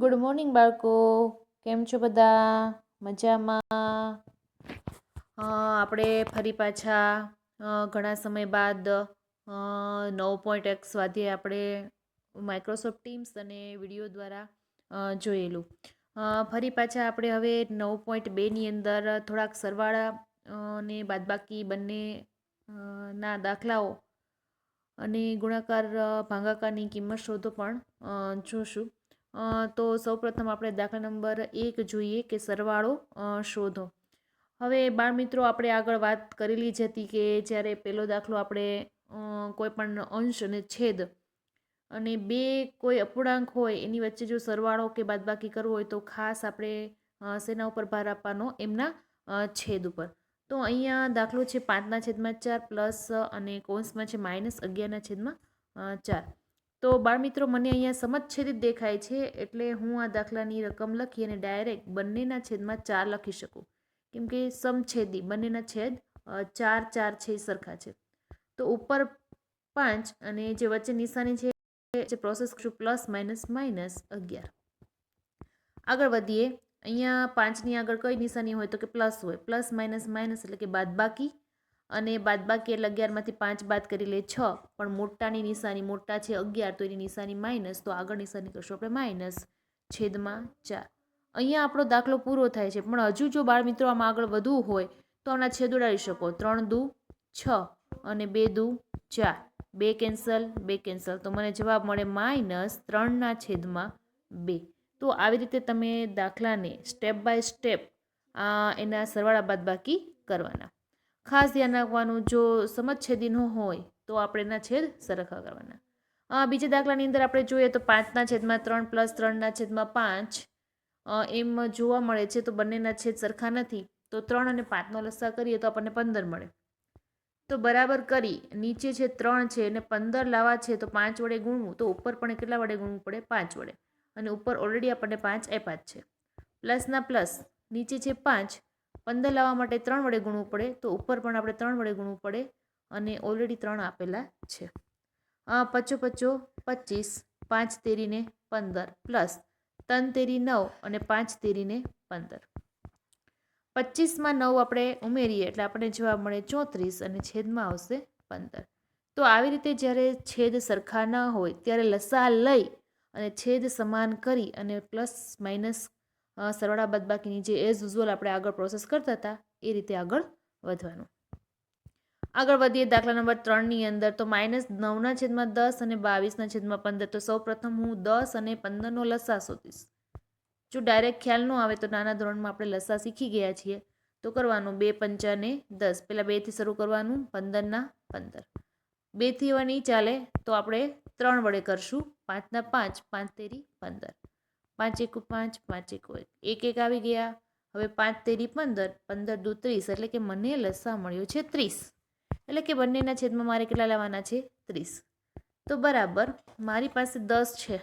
Good morning બાળકો. કેમ છો બધા? મજામાં? આપણે ફરી પાછા ઘણા સમય બાદ નવ પોઈન્ટ એક્સ સ્વાધ્યાય આપણે માઇક્રોસોફ્ટ ટીમ્સ અને વીડિયો દ્વારા જોયેલું. ફરી પાછા આપણે હવે નવ પોઈન્ટ બેની અંદર થોડાક સરવાળા અને બાદબાકી બંને ના દાખલાઓ અને ગુણાકાર ભાંગાકારની કિંમત શોધો પણ જોશું. તો સૌપ્રથમ આપણે દાખલા નંબર એક જોઈએ કે સરવાળો શોધો. હવે બાળમિત્રો આપણે આગળ વાત કરેલી જ હતી કે જ્યારે પહેલો દાખલો આપણે કોઈપણ અંશ અને છેદ અને બે કોઈ અપૂર્ણાંક હોય, એની વચ્ચે જો સરવાળો કે બાદબાકી કરવો હોય, તો ખાસ આપણે સેના ઉપર ભાર આપવાનો એમના છેદ ઉપર. તો અહીંયા દાખલો છે પાંચના છેદમાં ચાર પ્લસ અને કોન્સમાં છે માઇનસ અગિયારના છેદમાં ચાર. તો બાળમિત્રો, મને અહીંયા સમજછેદિત દેખાય છે એટલે હું આ દાખલાની રકમ લખી અને ડાયરેક્ટ બંનેના છેદમાં ચાર લખી શકું. કેમ કે સમછેદી, બંનેના છેદ ચાર ચાર, છે, સરખા છે. તો ઉપર પાંચ અને જે વચ્ચે નિશાની છે જે પ્રોસેસ કરશું પ્લસ માઇનસ માઇનસ અગિયાર. આગળ વધીએ. અહીંયા પાંચની આગળ કઈ નિશાની હોય તો કે પ્લસ હોય. પ્લસ માઇનસ માઇનસ એટલે કે બાદબાકી. અને બાદબાકી એટલે અગિયારમાંથી પાંચ બાદ કરી લે છ. પણ મોટાની નિશાની મોટા છે અગિયાર, તો એની નિશાની માઇનસ, તો આગળ નિશાની કરશું આપણે માઇનસ છેદમાં ચાર. અહીંયા આપણો દાખલો પૂરો થાય છે, પણ હજુ જો બાળ મિત્રો આમાં આગળ વધવું હોય, તો આના છેદ ઉડાડી શકો. ત્રણ દુ છ અને બે દુ ચાર. બે કેન્સલ બે કેન્સલ. તો મને જવાબ મળે માઇનસ ત્રણના છેદમાં બે. તો આવી રીતે તમે દાખલાને સ્ટેપ બાય સ્ટેપ એના સરવાળા બાદબાકી કરવાના. ખાસ ધ્યાન રાખવાનું, જો સમજછેદી ન હોય, તો આપણે એના છેદ સરખા કરવાના. બીજા દાખલાની અંદર આપણે જોઈએ તો પાંચના છેદમાં ત્રણ પ્લસ ત્રણના છેદમાં પાંચ એમ જોવા મળે છે તો બંનેના છેદ સરખા નથી, તો ત્રણ અને પાંચનો લસ્સા કરીએ તો આપણને પંદર મળે. તો બરાબર કરી, નીચે છે ત્રણ છે અને પંદર લાવવા છે તો પાંચ વડે ગુણવું, તો ઉપર પણ કેટલા વડે ગુણવું પડે? પાંચ વડે. અને ઉપર ઓલરેડી આપણને પાંચ એ પાંચ છે. પ્લસના પ્લસ, નીચે છે પાંચ પંદર લાવવા માટે ત્રણ વડે ગુણવું પડે, તો ઉપર પણ આપણે ત્રણ વડે ગુણવું પડે અને ઓલરેડી ત્રણ આપેલા છે. પચો પચો, પચીસ, પાંચ તેરીને પંદર પ્લસ ત્રણ તેરી નવ અને પાંચ તેરીને પંદર. પચીસમાં નવ આપણે ઉમેરીએ, એટલે આપણને જવાબ મળે ચોત્રીસ અને છેદમાં આવશે પંદર. તો આવી રીતે જ્યારે છેદ સરખા ન હોય, ત્યારે લસા લઈ અને છેદ સમાન કરી અને પ્લસ માઇનસ સરવાળા બાદબાકીની જે એઝ યુઝ્યુઅલ આપણે આગળ પ્રોસેસ કરતા હતા, એ રીતે આગળ વધવાનું. આગળ વધીએ દાખલા નંબર ત્રણની અંદર તો માઇનસ નવના છેદમાં દસ અને બાવીસના છેદમાં પંદર. તો સૌ પ્રથમ હું દસ અને પંદરનો લસા શોધીશ. જો ડાયરેક્ટ ખ્યાલ ન આવે તો નાના ધોરણમાં આપણે લસા શીખી ગયા છીએ. તો કરવાનું બે પંચાને દસ. પહેલાં બેથી શરૂ કરવાનું પંદરના પંદર. બેથી એવા નહીં ચાલે તો આપણે ત્રણ વડે કરશું પાંચના પાંચ પાંચ તેરી પંદર. પાંચ એકુ પાંચ પાંચ એકુ એક. એક એક આવી ગયા. હવે પાંચ તેરી પંદર પંદર દુ ત્રીસ. એટલે કે મને લસા મળ્યો છે ત્રીસ. એટલે કે બંનેના છેદમાં મારે કેટલા લેવાના છે? ત્રીસ. તો બરાબર, મારી પાસે દસ છે.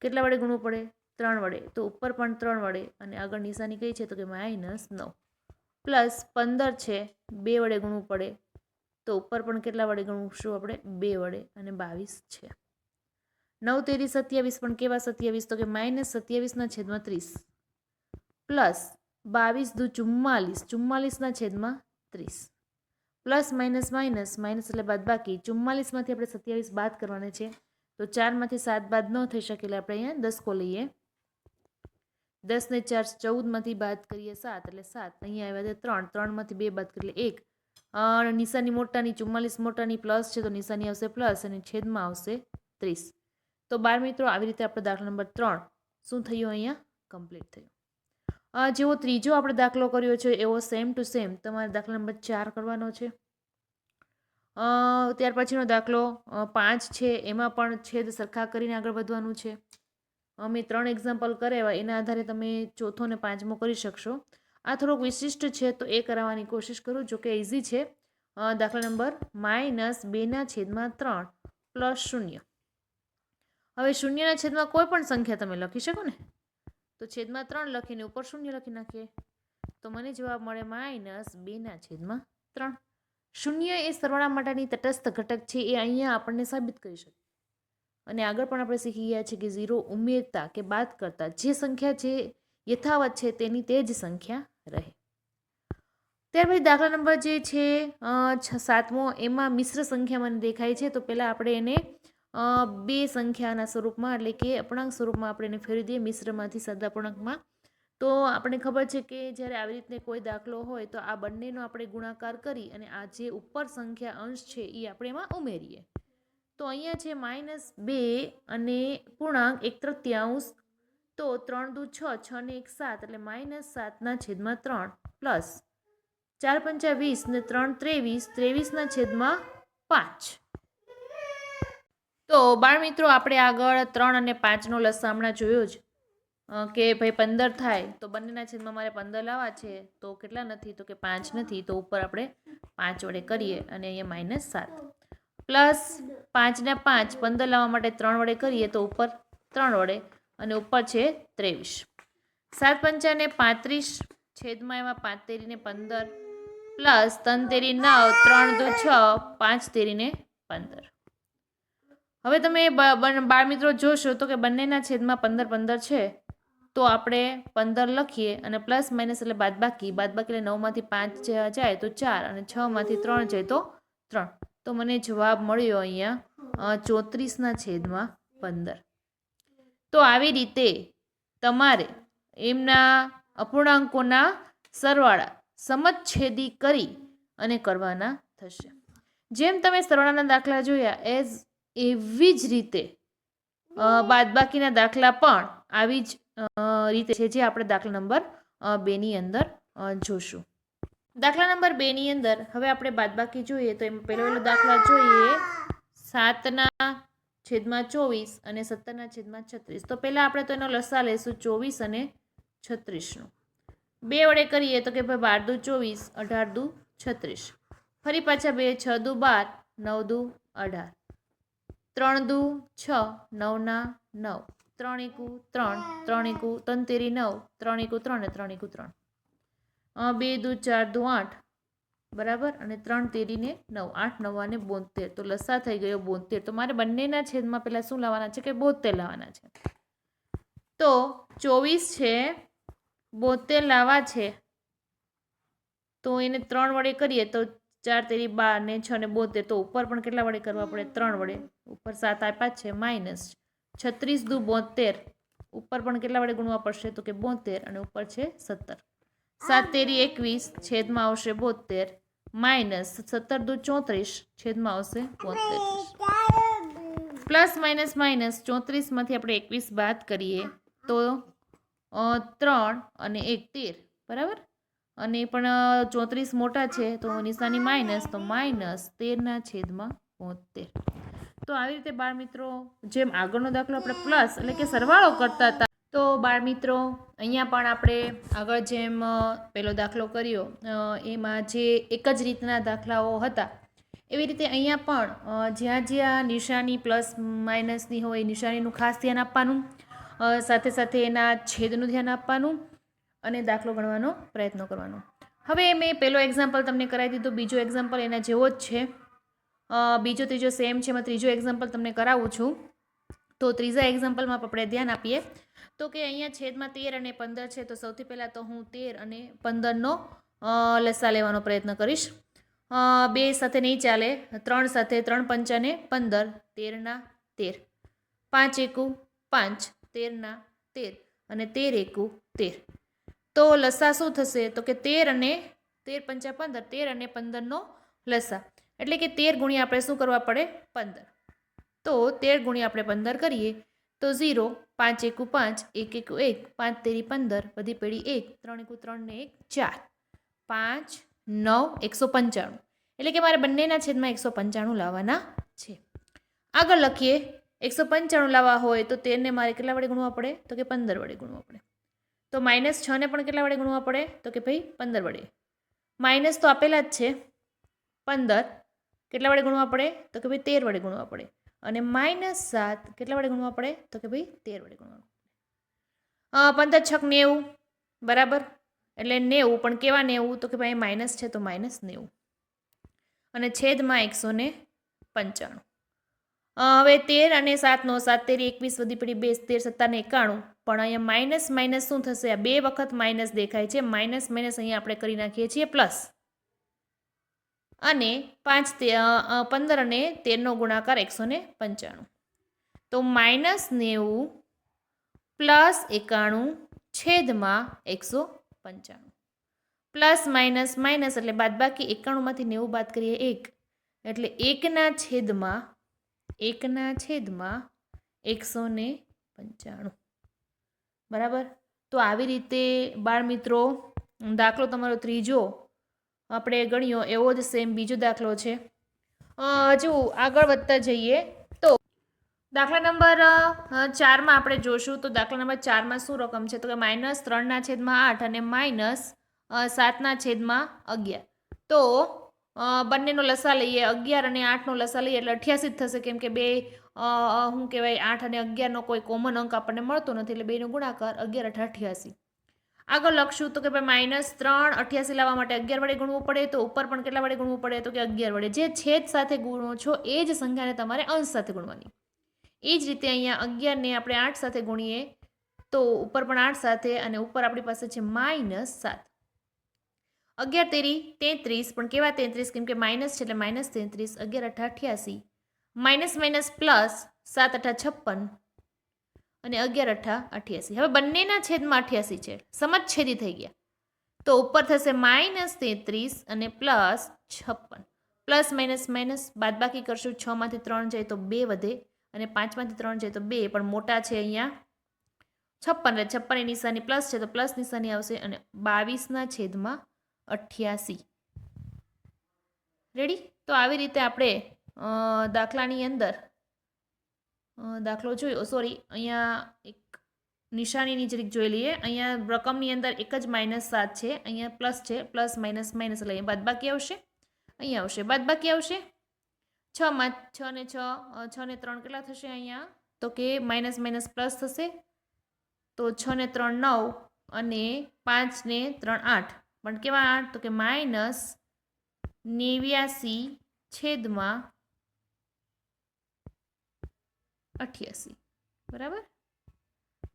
કેટલા વડે ગુણવું પડે? ત્રણ વડે. તો ઉપર પણ ત્રણ વડે. અને આગળ નિશાની કઈ છે? તો કે માઇનસ નવ. પ્લસ પંદર છે, બે વડે ગુણવું પડે. તો ઉપર પણ કેટલા વડે ગુણશું આપણે? બે વડે. અને બાવીસ છે. નવ તેરી સત્યાવીસ પણ કેવા સત્યાવીસ? તો કે માઇનસ સત્યાવીસના છેદમાં ત્રીસ. પ્લસ બાવીસ દુ ચુમ્માલીસ. ચુમ્માલીસના છેદમાં ત્રીસ. Plus minus minus. માઇનસ એટલે બાદ બાકી. ચુમ્માલીસમાંથી આપણે સત્યાવીસ બાદ કરવાના છે. તો ચારમાંથી સાત બાદ ન થઈ શકે એટલે આપણે અહીંયા દસકો લઈએ. દસને ચાર ચૌદમાંથી બાદ કરીએ સાત. એટલે સાત. અહીંયા આવ્યા છે ત્રણ. ત્રણમાંથી બે બાદ કરીએ એક. નિશાની મોટાની ચુમ્માલીસ મોટાની પ્લસ છે તો નિશાની આવશે પ્લસ અને છેદમાં આવશે ત્રીસ. તો બાર મિત્રો, આવી રીતે આપણો દાખલા નંબર ત્રણ શું થયું અહીંયા? કમ્પ્લીટ થયું. જેવો ત્રીજો આપણે દાખલો કર્યો છે, એવો સેમ ટુ સેમ તમારે દાખલા નંબર ચાર કરવાનો છે. ત્યાર પછીનો દાખલો પાંચ છે, એમાં પણ છેદ સરખા કરીને આગળ વધવાનું છે. અમે ત્રણ એક્ઝામ્પલ કરેવા એના આધારે તમે ચોથો ને પાંચમો કરી શકશો. આ થોડોક વિશિષ્ટ છે, તો એ કરાવવાની કોશિશ કરું, જો કે ઇઝી છે. દાખલા નંબર માઇનસ બેના છેદમાં ત્રણ, પ્લસ શૂન્ય. હવે શૂન્યના છેદમાં કોઈ પણ સંખ્યા તમે લખી શકો ને? તો છેદમાં ત્રણ લખીને ઉપર શૂન્ય લખી નાખીએ. તો મને જવાબ મળે માઇનસ બેના છેદમાં ત્રણ. શૂન્ય એ સરવાળા માટેની તટસ્થ ઘટક છે, એ અહીંયા આપણને સાબિત કરી શકે. અને આગળ પણ આપણે શીખી ગયા છે કે ઝીરો ઉમેરતા કે બાદ કરતા જે સંખ્યા જે યથાવત છે તેની તે જ સંખ્યા રહે. ત્યાર પછી દાખલા નંબર જે છે, સાતમો, એમાં મિશ્ર સંખ્યા મને દેખાય છે, તો પહેલાં આપણે એને બે સંખ્યાના સ્વરૂપમાં, એટલે કે અપૂર્ણાંક સ્વરૂપમાં આપણે એને ફેરવી દઈએ, મિશ્રમાંથી સાદા અપૂર્ણાંકમાં તો આપણે ખબર છે કે જ્યારે આવી રીતે કોઈ દાખલો હોય, તો આ બંનેનો આપણે ગુણાકાર કરી અને આ જે ઉપર સંખ્યા અંશ છે એ આપણે એમાં ઉમેરીએ. તો અહીંયા છે માઇનસ બે અને પૂર્ણાંક એક તૃત્યાંશ, તો ત્રણ દુ છ છ ને એક સાત, એટલે માઇનસ સાતના છેદમાં ત્રણ, પ્લસ ચાર પંચા વીસ ને ત્રણ ત્રેવીસ ત્રેવીસના છેદમાં પાંચ. તો બાળ મિત્રો, આપણે આગળ ત્રણ અને પાંચનો લસા હમણાં જોયો જ. કે ભાઈ પંદર થાય, તો બંનેના છેદમાં મારે પંદર લાવવા છે, તો કેટલા નથી? તો કે પાંચ નથી, તો ઉપર આપણે પાંચ વડે કરીએ, અને અહીંયા માઇનસ સાત. પ્લસ પાંચના પાંચ, પંદર લાવવા માટે ત્રણ વડે કરીએ, તો ઉપર ત્રણ વડે, અને ઉપર છે ત્રેવીસ. સાત પંચાને પાંત્રીસ, છેદમાં એમાં પાંચ તેરીને પંદર. પ્લસ ત્રણ તેરી નવ, ત્રણ દુ છ, પાંચ તેરીને પંદર. હવે તમે બાળ મિત્રો જોશો તો કે બંનેના છેદમાં પંદર પંદર છે. તો આપણે પંદર લખીએ અને પ્લસ માઇનસ એટલે બાદબાકી. બાદબાકી એટલે નવમાંથી પાંચ જાય તો ચાર અને છમાંથી ત્રણ જાય તો ત્રણ. તો મને જવાબ મળ્યો અહીંયા ચોત્રીસના છેદમાં પંદર. તો આવી રીતે તમારે એમના અપૂર્ણાંકોના સરવાળા સમચ્છેદી કરી અને કરવાના થશે. જેમ તમે સરવાળાના દાખલા જોયા, એઝ એવી જ રીતે બાદબાકીના દાખલા પણ આવી જ રીતે છે જે આપણે દાખલા નંબર બેની અંદર જોશું. દાખલા નંબર બેની અંદર, હવે આપણે બાદબાકી જોઈએ તો એમાં પહેલો પહેલો દાખલા જોઈએ, સાતના છેદમાં ચોવીસ અને સત્તરના છેદમાં છત્રીસ. તો પહેલાં આપણે તો એનો લસા લેશું ચોવીસ અને છત્રીસનો. બે વડે કરીએ તો કે ભાઈ બાર દુ ચોવીસ, અઢાર દુ છત્રીસ. ફરી પાછા બે, છ દુ બાર, નવ દુ અઢાર. ત્રણ દુ, છ, નવના, નવ. ત્રણ એકુ, ત્રણ. ત્રણ એકુ ત્રણ તેરી નવ. ત્રણ એકુ, ત્રણ ને ત્રણ એકુ, ત્રણ. બે દુ, ચાર દુ, આઠ. બરાબર? અને ત્રણ તેરીને નવ. આઠ નવ્વાને બોતેર. તો લસા થઈ ગયો બોતેર. તો મારે બંનેના છેદમાં પહેલાં શું લાવવાના છે કે બોતેર લાવવાના છે? તો ચોવીસ છે, બોતેર લાવવા છે. તો એને ત્રણ વડે કરીએ તો ચાર તેરી બાર ને છ ને બોતેર, તો ઉપર પણ કેટલા વડે કરવા પડે? ત્રણ વડે. ઉપર સાત આપ્યા છે, માઇનસ છત્રીસ દુ બોતેર, ઉપર પણ કેટલા વડે ગુણવા પડશે? તો કે બોતેર અને ઉપર છે સત્તર. સાત તેરી એકવીસ, છેદમાં આવશે બોતેર. માઇનસ સત્તર દુ ચોત્રીસ, છેદમાં આવશે બોતેર. પ્લસ માઇનસ માઇનસ ચોત્રીસમાંથી આપણે એકવીસ બાદ કરીએ તો ત્રણ અને એક તેર. બરાબર? અને પણ ચોત્રીસ મોટા છે, તો નિશાની માઇનસ તો માઇનસ તેરના છેદમાં બોતેર. તો આવી રીતે બાળ મિત્રો જેમ આગળનો દાખલો આપણે પ્લસ એટલે કે સરવાળો કરતા હતા, તો બાળ મિત્રો અહીંયા પણ આપણે આગળ જેમ પહેલો દાખલો કર્યો એમાં જે એક જ રીતના દાખલાઓ હતા, એવી રીતે અહીંયા પણ જ્યાં જ્યાં નિશાની પ્લસ માઇનસની હોય નિશાનીનું ખાસ ધ્યાન આપવાનું સાથે સાથે એના છેદનું ધ્યાન આપવાનું અને દાખલો ગણવાનો પ્રયત્ન કરવાનો. હવે મેં પહેલો એક્ઝામ્પલ તમને કરાવી દીધો, બીજો એક્ઝામ્પલ એના જેવો જ છે. બીજો, ત્રીજો સેમ છે, એમાં ત્રીજો એક્ઝામ્પલ તમને કરાવું છું. તો ત્રીજા એક્ઝામ્પલમાં આપણે ધ્યાન આપીએ. તો કે અહીંયા છેદમાં તેર અને પંદર છે, તો સૌથી પહેલાં તો હું તેર અને પંદરનો લસા લેવાનો પ્રયત્ન કરીશ. બે સાથે નહીં ચાલે, ત્રણ સાથે ત્રણ પંચાને પંદર, તેરના તેર. પાંચ એકુ પાંચ, તેરના તેર. અને તેર એકુ તેર. તો લસા શું થશે? તો કે તેર અને તેર પંચા પંદર, તેર અને પંદરનો લસા. એટલે કે તેર ગુણ્યા આપણે શું કરવા પડે? પંદર. તો તેર ગુણ્યા આપણે પંદર કરીએ, તો ઝીરો, પાંચ એકુ પાંચ, એક એકુ એક, પાંચ તેરી પંદર બધી પેઢી એક, ત્રણ એકુ ત્રણ ને એક, ચાર. પાંચ, નવ, એકસો પંચાણું. એટલે કે મારે બંનેના છેદમાં એકસો પંચાણું લાવવાના છે. આગળ લખીએ, એકસો પંચાણું લાવવા હોય તો તેરને મારે કેટલા વડે ગુણવા પડે? તો કે પંદર વડે ગુણવા પડે. તો માઇનસ છને પણ કેટલા વડે ગુણવા પડે? તો કે ભાઈ પંદર વડે. માઇનસ તો આપેલા જ છે. પંદર કેટલા વડે ગુણવા પડે? તો કે ભાઈ તેર વડે ગુણવા પડે. અને માઇનસ સાત કેટલા વડે ગુણવા પડે? તો કે ભાઈ તેર વડે ગુણવા પંદર છક નેવું. બરાબર? એટલે નેવું, પણ કેવા નેવું? તો કે ભાઈ માઇનસ છે તો માઇનસ નેવું. અને છેદમાં એકસો ને પંચાણું. હવે તેર અને સાતનો સાત તેર એકવીસ વધી પડી બે તેર સત્તાને એકાણું. પણ અહીંયા માઇનસ માઇનસ શું થશે? આ બે વખત માઇનસ દેખાય છે. માઇનસ માઇનસ અહીંયા આપણે કરી નાખીએ છીએ પ્લસ અને પાંચ તે પંદર અને તેરનો ગુણાકાર એકસો ને પંચાણું. તો માઇનસ નેવું પ્લસ એકાણું છેદમાં એકસો પંચાણું. પ્લસ માઇનસ માઇનસ એટલે બાદબાકી એકાણુંમાંથી નેવું બાદ કરીએ એક. એટલે એકના છેદમાં એકના છેદમાં એકસો ને પંચાણું. બરાબર? તો આવી રીતે બાળમિત્રો, દાખલો તમારો ત્રીજો આપણે ગણ્યો, એવો જ સેમ બીજો દાખલો છે. હજુ આગળ વધતા જઈએ તો દાખલા નંબર ચારમાં આપણે જોશું તો દાખલા નંબર ચારમાં શું રકમ છે? તો કે માઇનસ ત્રણના છેદમાં આઠ અને માઇનસ સાતના છેદમાં અગિયાર. તો બંનેનો લસા લઈએ, અગિયાર અને આઠનો લસા લઈએ એટલે અઠ્યાસી જ થશે કેમ કે બે શું કહેવાય આઠ અને અગિયારનો કોઈ કોમન અંક આપણને મળતો નથી એટલે બેનો ગુણાકાર અગિયાર અઠા અઠ્યાસી. આગળ લખશું તો કે ભાઈ માઇનસ ત્રણ અઠ્યાસી લાવવા માટે અગિયાર વડે ગુણવું પડે તો ઉપર પણ કેટલા વડે ગુણવું પડે તો કે અગિયાર વડે. જે છેદ સાથે ગુણો છો એ જ સંખ્યાને તમારે અંશ સાથે ગુણવાની. એ જ રીતે અહીંયા અગિયારને આપણે આઠ સાથે ગુણીએ તો ઉપર પણ આઠ સાથે અને ઉપર આપણી પાસે છે માઇનસ સાત. અગિયાર તેરી તેત્રીસ પણ કેવા તેત્રીસ? કેમ કે માઇનસ છે એટલે માઇનસ તેત્રીસ, અગિયાર અઠા અઠ્યાસી. માઇનસ માઇનસ પ્લસ સાત અઠા છપ્પન અને અગિયાર અઠા અઠ્યાસી. હવે બંનેના છેદમાં અઠ્યાસી છે. સમજછેદી થઈ ગયા. તો ઉપર થશે માઇનસ તેત્રીસ અને પ્લસ છપ્પન. પ્લસ માઇનસ માઇનસ બાદબાકી કરશું. છમાંથી ત્રણ જાય તો બે વધે અને પાંચમાંથી ત્રણ જાય તો બે. પણ મોટા છે અહીંયા છપ્પન. એટલે છપ્પન એ નિશાની પ્લસ છે તો પ્લસ નિશાની આવશે અને બાવીસના છેદમાં અઠ્યાસી. રેડી તો આવી રીતે આપણે દાખલાની અંદર. દાખલો જોયો સોરી અહીંયા એક નિશાનીની જરીક જોઈ લઈએ. અહીંયા રકમની અંદર એક જ માઇનસ સાત છે, અહીંયા પ્લસ છે પ્લસ માઇનસ માઇનસ એટલે અહીંયા બાદબાકી આવશે. અહીંયા આવશે, બાદબાકી આવશે. છમાં છ ને છ છ ને ત્રણ કેટલા થશે અહીંયા? તો કે માઇનસ માઇનસ પ્લસ થશે. તો છ ને ત્રણ નવ અને પાંચ ને ત્રણ આઠ. પણ કેવા આઠ? તો કે માઇનસ નેવ્યાસી છેદમાં અઠ્યાસી. બરાબર?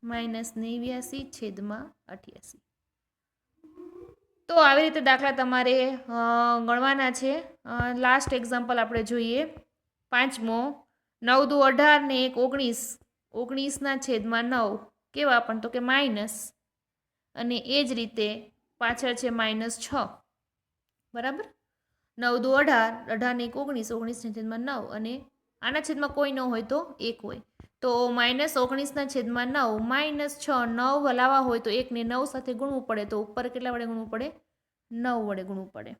માઇનસ નેવ્યાસી છેદમાં અઠ્યાસી. તો આવી રીતે દાખલા તમારે ગણવાના છે. લાસ્ટ એક્ઝામ્પલ આપણે જોઈએ. પાંચમો, નવ દુ અઢાર ને એક ઓગણીસ. ઓગણીસના છેદમાં નવ. કેવા? પણ તો કે માઇનસ. અને એ જ રીતે પાછળ છે માઇનસ છ. બરાબર? નવ દુ અઢાર અઢાર ને એક ઓગણીસ, ઓગણીસના છેદમાં નવ. અને આના છેદમાં કોઈ ન હોય તો એક હોય. તો માઇનસ ઓગણીસના છેદમાં નવ, માઇનસ છ, નવ લાવવા હોય તો એકને નવ સાથે ગુણવું પડે. તો ઉપર કેટલા વડે ગુણવું પડે? નવ વડે ગુણવું પડે.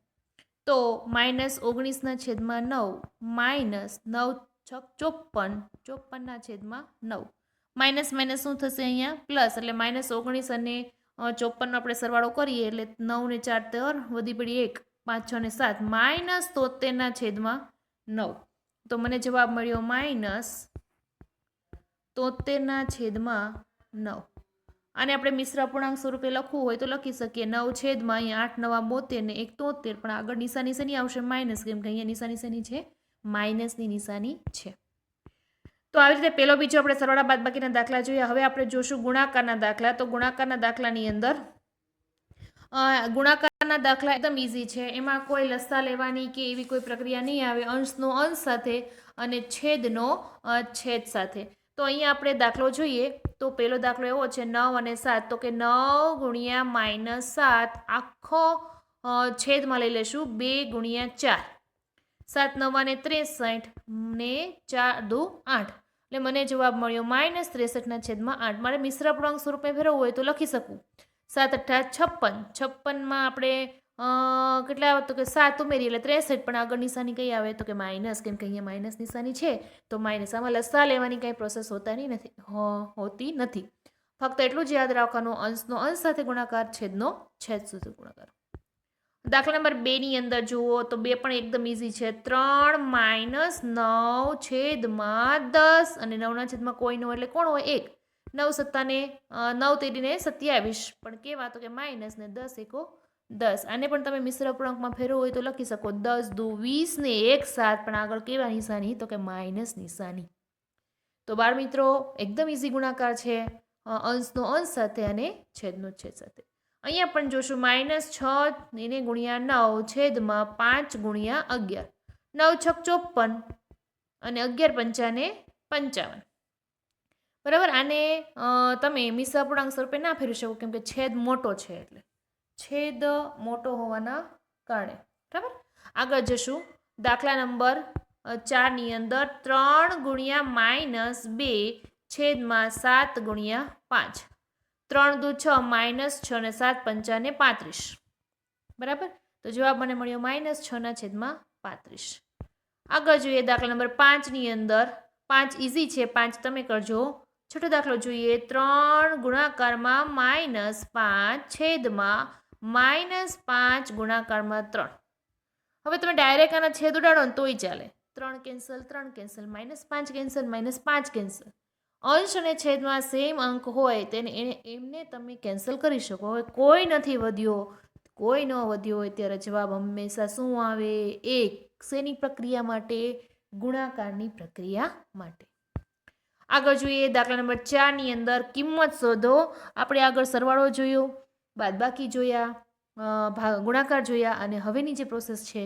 તો માઇનસ ઓગણીસના છેદમાં નવ, માઇનસ નવ છક ચોપન ચોપનના છેદમાં નવ. માઇનસ માઇનસ શું થશે અહીંયા? પ્લસ. એટલે માઇનસ ઓગણીસ અને ચોપનનો આપણે સરવાળો કરીએ એટલે નવ ને ચાર તેર વધી પડી એક, પાંચ, છ ને સાત. માઇનસ તોતેરના છેદમાં નવ. તો મને જવાબ મળ્યો માઇનસ તોતેરના છેદમાં નવ. અને આપણે મિશ્ર અપૂર્ણાંક સ્વરૂપે લખવું હોય તો લખી શકીએ. નવ છેદમાં અહીંયા આઠ, નવા બોતેર ને એક તોતેર. પણ આગળ નિશાની શેની આવશે? માઇનસ કેમ કે અહીંયા નિશાની શેની છે? માઇનસની નિશાની છે. તો આવી રીતે પેલો બીજો આપણે સરવાળા બાદ બાકીના દાખલા જોઈએ હવે આપણે જોશું ગુણાકારના દાખલા. તો ગુણાકારના દાખલાની અંદર ગુણાકારના દાખલા એકદમ ઇઝી છે. એમાં કોઈ લસા લેવાની કે એવી કોઈ પ્રક્રિયા નહીં આવે. અંશનો અંશ સાથે અને છેદનો છેદ સાથે. તો અહીંયા આપણે દાખલો જોઈએ. તો પહેલો દાખલો એવો છે નવ અને સાત. તો કે નવ ગુણ્યા માઇનસ સાત આખો છેદમાં લઈ લેશું. બે ગુણ્યા ચાર. સાત નવાને ત્રેસઠ ને ચાર દુ આઠ. એટલે મને જવાબ મળ્યો માઇનસ ત્રેસઠના છેદમાં આઠ. મારે મિશ્ર પૂર્ણાંક સ્વરૂપે ફેરવવું હોય તો લખી શકું. સાત અઠ્ઠા છપ્પન. છપ્પનમાં આપણે કેટલા આવે તો કે સાત ઉમેરી એટલે ત્રેસઠ. પણ આગળ નિશાની કઈ આવે? તો કે માઇનસ, કેમ કે અહીંયા માઇનસ નિશાની છે. તો માઇનસ. આમાં લસા લેવાની કાંઈ પ્રોસેસ હોતાની નથી હોતી નથી. ફક્ત એટલું જ યાદ રાખવાનું અંશનો અંશ સાથે ગુણાકાર છેદનો છેદ સુધી ગુણાકાર. દાખલા નંબર બેની અંદર જુઓ તો બે પણ એકદમ ઇઝી છે. ત્રણ માઇનસ નવ છેદમાં દસ અને નવના છેદમાં કોઈ ન એટલે કોણ હોય? એક. નવ સત્તાને નવ તેરીને સત્યાવીસ. પણ કેવા તો કે માઇનસ ને દસ એકો દસ. આને પણ તમે મિશ્ર પૂર્ણાંકમાં ફેરવો હોય તો લખી શકો દસ દુ વીસ ને એક સાત. પણ આગળ કેવા નિશાની? તો કે માઇનસ નિશાની. તો બાળ મિત્રો, એકદમ ઇઝી ગુણાકાર છે. અંશનો અંશ સાથે અને છેદનો છેદ સાથે. અહીંયા પણ જોશું માઇનસ છ એને ગુણ્યા નવ છેદમાં પાંચ ગુણ્યા અગિયાર. નવ છક ચોપન અને અગિયાર પંચાને પંચાવન. બરાબર? આને તમે મિશ્ર અપૂર્ણાંક સ્વરૂપે ના ફેરવી શકો, કેમ કે છેદ મોટો છે એટલે. છેદ મોટો હોવાના કારણે. બરાબર? આગળ જશું. દાખલા નંબર ચારની અંદર ત્રણ ગુણ્યા માઇનસ બે છેદમાં સાત ગુણ્યા પાંચ. ત્રણ દુ છ માઇનસ છ ને સાત પંચાને પાંત્રીસ. બરાબર? તો જવાબ મને મળ્યો માઇનસ છના છેદમાં પાંત્રીસ. આગળ જોઈએ દાખલા નંબર પાંચની અંદર. પાંચ ઇઝી છે, પાંચ તમે કરજો. છઠ્ઠો દાખલો જોઈએ. ત્રણ ગુણાકારમાં માઇનસ પાંચ છેદમાં માઇનસ પાંચ ગુણાકારમાં ત્રણ. હવે તમે ડાયરેક્ટ આના છેદ ઉડાડો ને તોય ચાલે. ત્રણ કેન્સલ ત્રણ કેન્સલ, માઇનસ પાંચ કેન્સલ, માઇનસ પાંચ કેન્સલ. અંશ અને છેદમાં સેમ અંક હોય તેને એને એમને તમે કેન્સલ કરી શકો. હવે કોઈ નથી વધ્યો. કોઈ ન વધ્યો હોય ત્યારે જવાબ હંમેશા શું આવે? એક. શેની પ્રક્રિયા માટે? ગુણાકારની પ્રક્રિયા માટે. આગળ જોઈએ દાખલા નંબર ચારની અંદર કિંમત શોધો. આપણે આગળ સરવાળો જોયો, બાદબાકી જોયા ગુણાકાર જોયા અને હવેની જે પ્રોસેસ છે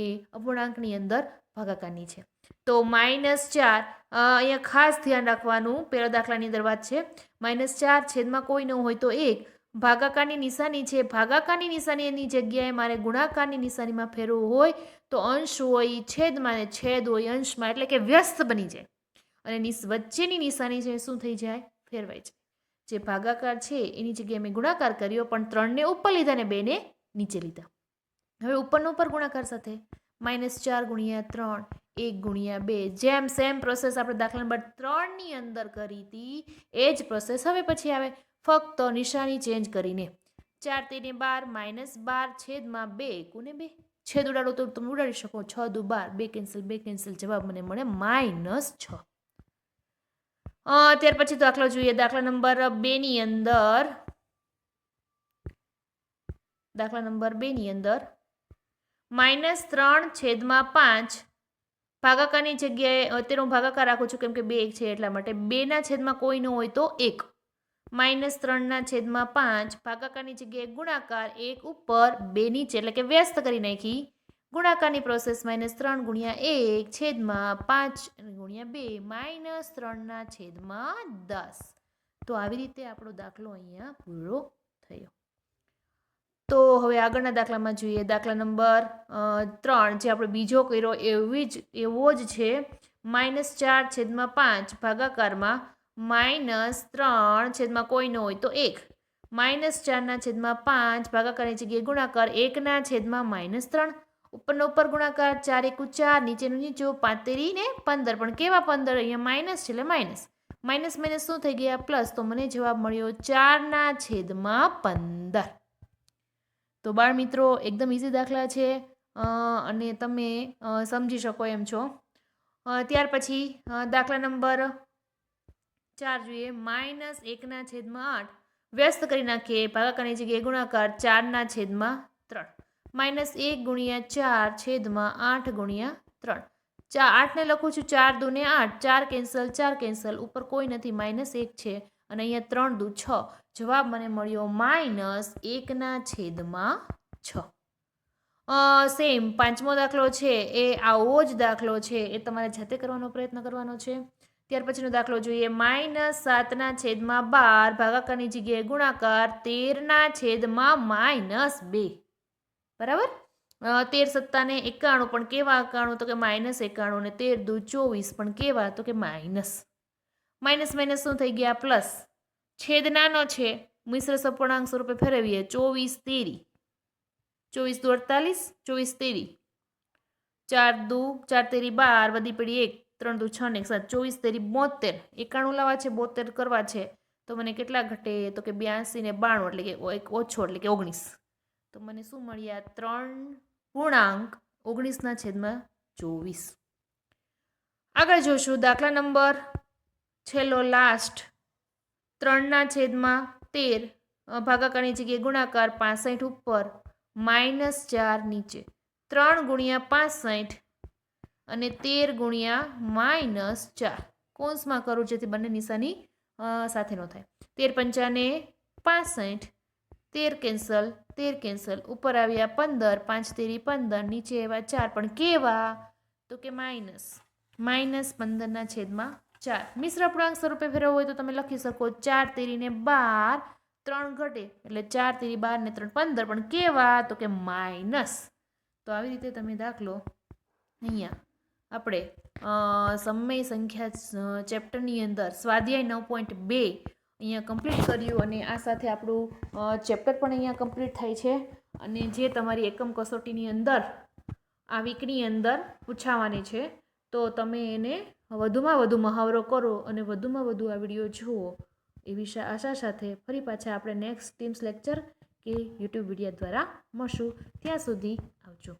એ અપૂર્ણાંકની અંદર ભાગાકારની છે. તો માઇનસ ચાર અહીંયા ખાસ ધ્યાન રાખવાનું, પહેલા દાખલાની અંદર વાત છે. માઇનસ ચાર છેદમાં કોઈ ન હોય તો એક, ભાગાકારની નિશાની છે. ભાગાકારની નિશાનીની જગ્યાએ મારે ગુણાકારની નિશાનીમાં ફેરવું હોય તો અંશ હોય, છેદમાં છેદ હોય અંશમાં, એટલે કે વ્યસ્ત બની જાય. અને નિસ વચ્ચેની નિશાની છે શું થઈ જાય? ફેરવાઈ જાય. જે ભાગાકાર છે, એની જગ્યાએ મેં ગુણાકાર કર્યો, પણ ત્રણને ઉપર લીધા ને બેને નીચે લીધા. હવે ઉપરનો ઉપર ગુણાકાર સાથે. માઇનસ ચાર ગુણ્યા ત્રણ, એક ગુણ્યા બે, જેમ સેમ પ્રોસેસ આપણે દાખલા નંબર ત્રણની અંદર કરી હતી, એ જ પ્રોસેસ હવે પછી આવે. ફક્ત નિશાની ચેન્જ કરીને. ચાર તેને બાર, માઇનસ બાર, છેદમાં બે કુને બે. છેદ ઉડાડો તો તમે ઉડાડી શકો. છ દુ બાર, બે કેન્સલ બે કેન્સલ, જવાબ મને મળે માઇનસ છ. ત્યાર પછી દાખલો જોઈએ. દાખલા નંબર બેની અંદર, દાખલા નંબર બેની અંદર માઇનસ ત્રણ છેદમાં પાંચ ભાગાકારની જગ્યાએ હું ભાગાકાર રાખું છું કેમ કે બે એક છે એટલા માટે. બેના છેદમાં કોઈ ન હોય તો એક. માઇનસ ત્રણના છેદમાં પાંચ ભાગાકારની જગ્યાએ ગુણાકાર એક ઉપર બે નીચે એટલે કે વ્યસ્ત કરી નાખી. ગુણાકારની પ્રોસેસ માઇનસ ત્રણ ગુણ્યા એક છેદમાં પાંચ ગુણ્યા બે માઇનસ ત્રણના છેદમાં દસ. તો આવી રીતે આપણો દાખલો અહીંયા પૂરો થયો. તો હવે આગળના દાખલામાં જોઈએ. દાખલા નંબર ત્રણ, જે આપણે બીજો કર્યો એવી જ, એવો જ છે. માઇનસ ચાર છેદમાં પાંચ ભાગાકારમાં માઇનસ ત્રણ છેદમાં કોઈ ન હોય તો એક. માઇનસ ચારના છેદમાં પાંચ ભાગાકારની જગ્યાએ ગુણાકાર એકના છેદમાં માઇનસ ત્રણ. ઉપરનો ઉપર ગુણાકાર ચાર એકુ ચાર નીચેનું નીચો પાંતેરી ને પંદર. પણ કેવા પંદર? અહીંયા માઇનસ છે એટલે માઇનસ માઇનસ માઇનસ શું થઈ ગયા? પ્લસ તો મને જવાબ મળ્યો ચારના છેદમાં પંદર. તો બાળ મિત્રો, એકદમ ઇઝી દાખલા છે. અને તમે સમજી શકો એમ છો. ત્યાર પછી દાખલા નંબર ચાર જોઈએ. માઇનસ એકના છેદમાં આઠ. વ્યસ્ત કરી નાખીએ. ભાગાકારની જગ્યાએ ગુણાકાર ચારના છેદમાં માઇનસ એક ગુણ્યા ચાર છેદમાં આઠ ગુણ્યા ત્રણ. ચાર આઠને લખું છું ચાર દુને આઠ. ચાર કેન્સલ ચાર કેન્સલ. ઉપર કોઈ નથી, માઇનસ એક છે અને અહીંયા ત્રણ દુ છ. જવાબ મને મળ્યો માઇનસ એકના છેદમાં છ. સેમ, પાંચમો દાખલો છે, એ આવો જ દાખલો છે, એ તમારે જાતે કરવાનો પ્રયત્ન કરવાનો છે. ત્યાર પછીનો દાખલો જોઈએ, માઇનસ સાતના છેદમાં બાર, ભાગાકારની જગ્યાએ ગુણાકાર તેરના છેદમાં માઇનસ બે. બરાબર? તેર સત્તાને એકાણું, પણ કેવા એકાણું? તો કે માઇનસ એકાણું ને તેર દુ ચોવીસ, પણ કેવા? તો કે માઇનસ. માઇનસ માઇનસ શું થઈ ગયા? પ્લસ. છેદ નાનો છે. મિશ્ર સપૂર્ણાંક સ્વરૂપે ફેરવીએ. ચોવીસ તેરી. ચોવીસ દુ અડતાલીસ, ચોવીસ તેરી. ચાર દુ, ચાર તેરી બાર વધી પડી એક, ત્રણ દુ છ ને એક સાત. ચોવીસ તેરી બોતેર. એકાણું લાવવા છે, બોતેર કરવા છે. તો મને કેટલા ઘટે? તો કે બ્યાસી ને બાણું, એટલે કે એક ઓછો, એટલે કે ઓગણીસ. તો મને શું મળ્યા? ત્રણ પૂર્ણાંક ઓગણીસના છેદમાં ચોવીસ. આગળ જોશું. દાખલા નંબર, છેલ્લો લાસ્ટ ત્રણના છેદમાં તેર. ભાગાકારની જગ્યાએ ગુણાકાર પાસઠ ઉપર, માઇનસ ચાર નીચે. ત્રણ ગુણ્યા પાંસઠ અને તેર ગુણ્યા માઇનસ ચાર. કોન્સમાં કરું જેથી બંને નિશાની સાથેનો થાય. તેર પંચાને પાંસઠ, તેર કેન્સલ તેર કેન્સલ ઉપર આવ્યા પંદર, પાંચ તેરી પંદર, નીચે એવા ચાર. પણ કેવા? તો કે માઇનસ માઇનસ પંદરના છેદમાં ચાર. મિશ્ર પૂર્ણાંક સ્વરૂપે ફેરવવું હોય તો તમે લખી શકો ચાર તેરીને બાર, ત્રણ ઘટે. એટલે ચાર તેરી બાર ને ત્રણ પંદર. પણ કેવા? તો કે માઇનસ તો આવી રીતે તમે દાખલો અહીંયા. આપણે સમય સંખ્યા ચેપ્ટરની અંદર સ્વાધ્યાય નવ પોઈન્ટ બે અહીંયા કમ્પ્લીટ કર્યું અને આ સાથે આપણું ચેપ્ટર પણ અહીંયા કમ્પ્લીટ થાય છે. અને જે તમારી એકમ કસોટીની અંદર, આ વીકની અંદર પૂછાવાની છે, તો તમે એને વધુમાં વધુ મહાવરો કરો અને વધુમાં વધુ આ વીડિયો જુઓ. એવી આશા સાથે ફરી પાછા આપણે નેક્સ્ટ ટીમ્સ લેક્ચર કે યુટ્યુબ વિડીયા દ્વારા મળશું. ત્યાં સુધી આવજો.